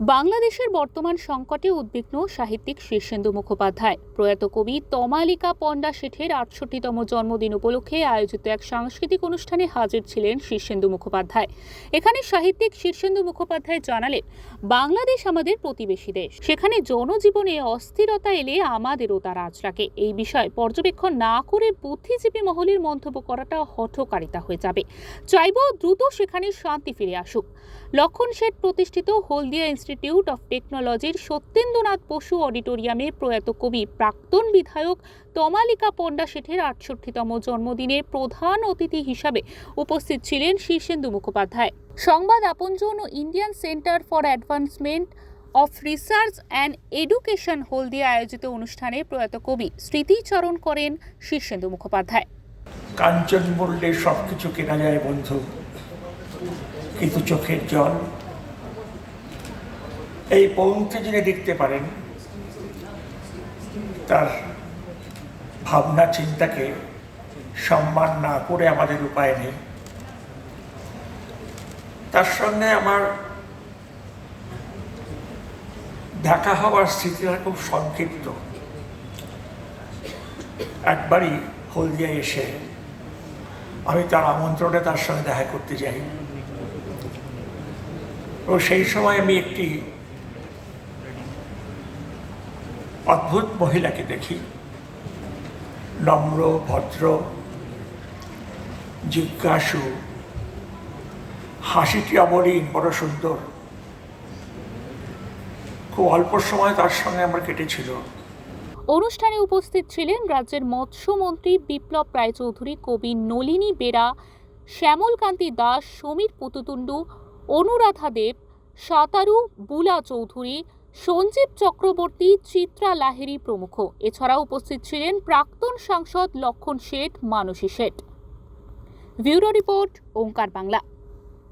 বাংলাদেশের বর্তমান সংকটে উদ্বিগ্ন সাহিত্যিক শীর্ষেন্দু মুখোপাধ্যায়। প্রয়াত কবি তমালিকা পণ্ডা শেঠের আটষট্টিতম জন্মদিন উপলক্ষে আয়োজিত এক সাংস্কৃতিক অনুষ্ঠানে হাজির ছিলেন শীর্ষেন্দু মুখোপাধ্যায়। এখানে সাহিত্যিক শীর্ষেন্দু মুখোপাধ্যায় জানালেন, বাংলাদেশ আমাদের প্রতিবেশী দেশ। সেখানে জনজীবনে অস্থিরতা এলে আমাদেরও তা রাজ রাখে। এই বিষয়ে পর্যবেক্ষণ না করে বুদ্ধিজীবী মহলের মন্তব্য করাটা হঠকারিতা হয়ে যাবে। চাইব দ্রুত সেখানে শান্তি ফিরে আসুক। লক্ষণ শেঠ প্রতিষ্ঠিত হলদিয়া ইনস্টিটিউট অফ টেকনোলজির সত্যেন্দ্রনাথ বসু অডিটোরিয়ামে প্রয়াত কবি প্রাক্তন বিধায়ক তমালিকা পণ্ডা শেঠের আটষট্টিতম জন্মদিনে প্রধান অতিথি হিসাবে উপস্থিত ছিলেন শীর্ষেন্দু মুখোপাধ্যায়। সংবাদ আপনজন ও Indian centre for advancement of research and education Haldia আয়োজিত অনুষ্ঠানে প্রয়াত কবি স্মৃতিচরণ করেন শীর্ষেন্দু মুখোপাধ্যায়। কাঞ্চন মূল্যে সব কিছু কেনা যায় বন্ধু, কিন্তু চোখের জল এই পঙ্ক্তি যিনি দেখতে পারেন, তার ভাবনা, চিন্তাকে সম্মান না করে আমাদের উপায় নেই। তার সঙ্গে আমার দেখা হওয়ার স্মৃতিটা খুব সংক্ষিপ্ত। একবারই হলদিয়ায় এসে আমি তার আমন্ত্রণে তার সঙ্গে দেখা করতে যাই। ও সেই সময় আমি একটি অদ্ভুত মহিলাকে দেখি। নম্র, ভদ্র, জিজ্ঞাসু। হাসিটি অমলিন বড় সুন্দর। খুব অল্প সময় তার সঙ্গে আমার কেটেছিল। অনুষ্ঠানে উপস্থিত ছিলেন রাজ্যের মৎস্যমন্ত্রী বিপ্লব রায়চৌধুরী, কবি নলিনী বেরা, শ্যামলকান্তি দাস, সমীর পুতুতুণ্ডু, অনুরাধা দেব, সাতারু বুলা চৌধুরী সঞ্জীব চক্রবর্তী, চিত্রা লাহিড়ী প্রমুখ। এছাড়া উপস্থিত ছিলেন প্রাক্তন সাংসদ Lakshman Seth, Manasi Seth. Bureau report, Onkar Bangla.